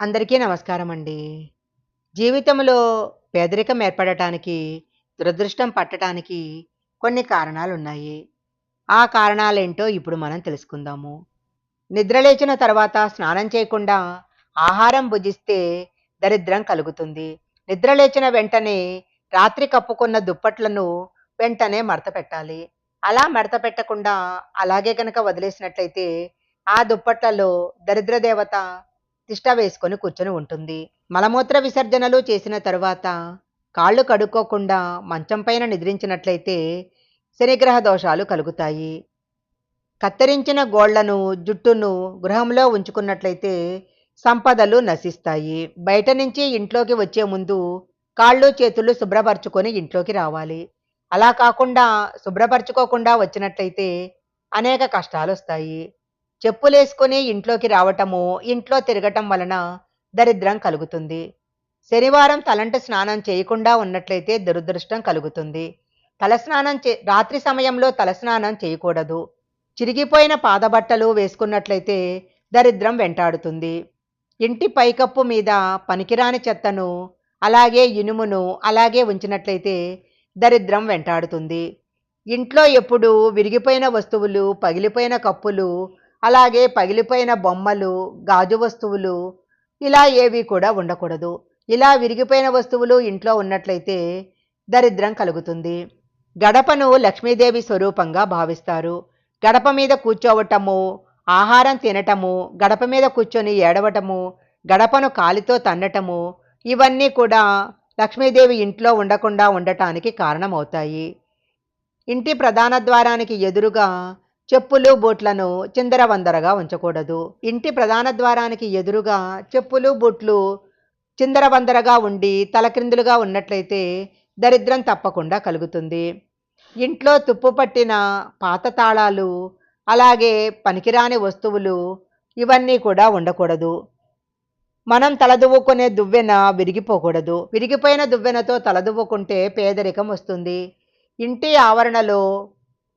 అందరికీ నమస్కారం అండి జీవితంలో పేదరికం ఏర్పడటానికి దురదృష్టం పట్టడానికి కొన్ని కారణాలు ఉన్నాయి ఆ కారణాలేంటో ఇప్పుడు మనం తెలుసుకుందాము. నిద్రలేచిన తర్వాత స్నానం చేయకుండా ఆహారం భుజిస్తే దరిద్రం కలుగుతుంది. నిద్రలేచిన వెంటనే రాత్రి కప్పుకున్న దుప్పట్లను వెంటనే మడత పెట్టాలి. అలా మడత పెట్టకుండా అలాగే కనుక వదిలేసినట్లయితే ఆ దుప్పట్లలో దరిద్ర దేవత తిష్ట వేసుకొని కూర్చొని ఉంటుంది. మలమూత్ర విసర్జనలు చేసిన తరువాత కాళ్ళు కడుక్కోకుండా మంచం పైన నిద్రించినట్లయితే శనిగ్రహ దోషాలు కలుగుతాయి. కత్తిరించిన గోళ్ళను జుట్టును గృహంలో ఉంచుకున్నట్లయితే సంపదలు నశిస్తాయి. బయట నుంచి ఇంట్లోకి వచ్చే ముందు కాళ్ళు చేతులు శుభ్రపరచుకొని ఇంట్లోకి రావాలి. అలా కాకుండా శుభ్రపరచుకోకుండా వచ్చినట్లయితే అనేక కష్టాలు వస్తాయి. చెప్పులేసుకుని ఇంట్లోకి రావటము ఇంట్లో తిరగటం వలన దరిద్రం కలుగుతుంది. శనివారం తలంట స్నానం చేయకుండా ఉన్నట్లయితే దురదృష్టం కలుగుతుంది. తలస్నానం చే రాత్రి సమయంలో తలస్నానం చేయకూడదు. చిరిగిపోయిన పాదబట్టలు వేసుకున్నట్లయితే దరిద్రం వెంటాడుతుంది. ఇంటి పైకప్పు మీద పనికిరాని చెత్తను అలాగే ఇనుమును అలాగే ఉంచినట్లయితే దరిద్రం వెంటాడుతుంది. ఇంట్లో ఎప్పుడూ విరిగిపోయిన వస్తువులు పగిలిపోయిన కప్పులు అలాగే పగిలిపోయిన బొమ్మలు గాజు వస్తువులు ఇలా ఏవి కూడా ఉండకూడదు. ఇలా విరిగిపోయిన వస్తువులు ఇంట్లో ఉన్నట్లయితే దరిద్రం కలుగుతుంది. గడపను లక్ష్మీదేవి స్వరూపంగా భావిస్తారు. గడప మీద కూర్చోవటము ఆహారం తినటము గడప మీద కూర్చొని ఏడవటము గడపను కాలితో తన్నటము ఇవన్నీ కూడా లక్ష్మీదేవి ఇంట్లో ఉండకుండా ఉండటానికి కారణమవుతాయి. ఇంటి ప్రధాన ద్వారానికి ఎదురుగా చెప్పులు బూట్లను చిందరవందరగా ఉంచకూడదు. ఇంటి ప్రధాన ద్వారానికి ఎదురుగా చెప్పులు బూట్లు చిందరవందరగా ఉండి తలక్రిందులుగా ఉన్నట్లయితే దరిద్రం తప్పకుండా కలుగుతుంది. ఇంట్లో తుప్పు పట్టిన పాత తాళాలు అలాగే పనికిరాని వస్తువులు ఇవన్నీ కూడా ఉండకూడదు. మనం తలదువ్వుకునే దువ్వెన విరిగిపోకూడదు. విరిగిపోయిన దువ్వెనతో తలదువ్వుకుంటే పేదరికం వస్తుంది. ఇంటి ఆవరణలో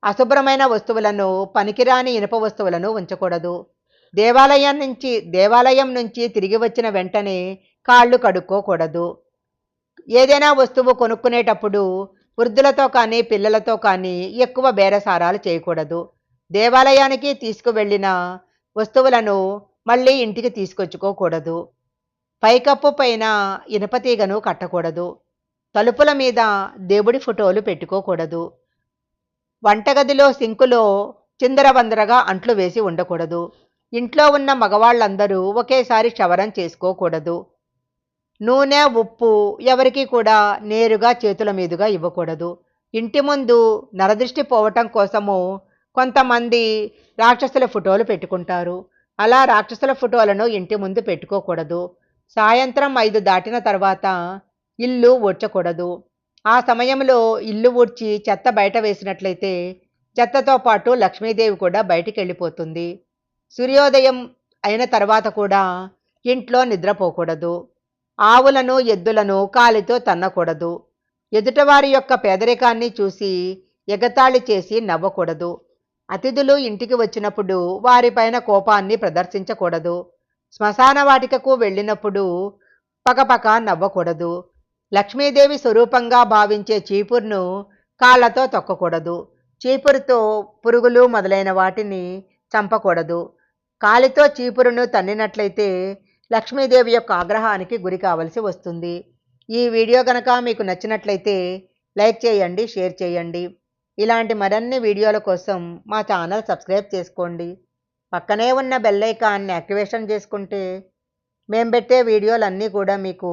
అశుభ్రమైన వస్తువులను పనికిరాని ఇనుప వస్తువులను ఉంచకూడదు. దేవాలయం నుంచి దేవాలయం నుంచి తిరిగి వచ్చిన వెంటనే కాళ్ళు కడుక్కోకూడదు. ఏదైనా వస్తువు కొనుక్కునేటప్పుడు వృద్ధులతో కానీ పిల్లలతో కానీ ఎక్కువ బేరసారాలు చేయకూడదు. దేవాలయానికి తీసుకువెళ్ళిన వస్తువులను మళ్ళీ ఇంటికి తీసుకొచ్చుకోకూడదు. పైకప్పు పైన ఇనుపతీగను కట్టకూడదు. తలుపుల మీద దేవుడి ఫోటోలు పెట్టుకోకూడదు. వంటగదిలో సింకులో చిందరవందరగా అంట్లు వేసి ఉండకూడదు. ఇంట్లో ఉన్న మగవాళ్ళందరూ ఒకేసారి క్షవరం చేసుకోకూడదు. నూనె ఉప్పు ఎవరికి కూడా నేరుగా చేతుల మీదుగా ఇవ్వకూడదు. ఇంటి ముందు నరదృష్టి పోవటం కోసము కొంతమంది రాక్షసుల ఫోటోలు పెట్టుకుంటారు. అలా రాక్షసుల ఫోటోలను ఇంటి ముందు పెట్టుకోకూడదు. సాయంత్రం ఐదు దాటిన తర్వాత ఇల్లు ఓడ్చకూడదు ఆ సమయంలో ఇల్లు ఊడ్చి చెత్త బయట వేసినట్లయితే చెత్తతో పాటు లక్ష్మీదేవి కూడా బయటికి వెళ్ళిపోతుంది. సూర్యోదయం అయిన తర్వాత కూడా ఇంట్లో నిద్రపోకూడదు. ఆవులను ఎద్దులను కాలితో తన్నకూడదు. ఎదుటవారి యొక్క పేదరికాన్ని చూసి ఎగతాళి చేసి నవ్వకూడదు. అతిథులు ఇంటికి వచ్చినప్పుడు వారిపైన కోపాన్ని ప్రదర్శించకూడదు. శ్మశాన వాటికకు వెళ్ళినప్పుడు పకపక నవ్వకూడదు. లక్ష్మీదేవి స్వరూపంగా భావించే చీపురును కాళ్ళతో తొక్కకూడదు. చీపురుతో పురుగులు మొదలైన వాటిని చంపకూడదు. కాలితో చీపురును తన్నినట్లయితే లక్ష్మీదేవి యొక్క ఆగ్రహానికి గురి కావలసి వస్తుంది. ఈ వీడియో కనుక మీకు నచ్చినట్లయితే లైక్ చేయండి షేర్ చేయండి. ఇలాంటి మరిన్ని వీడియోల కోసం మా ఛానల్ సబ్స్క్రైబ్ చేసుకోండి. పక్కనే ఉన్న బెల్ ఐకాన్ని యాక్టివేషన్ చేసుకుంటే మేము పెట్టే వీడియోలన్నీ కూడా మీకు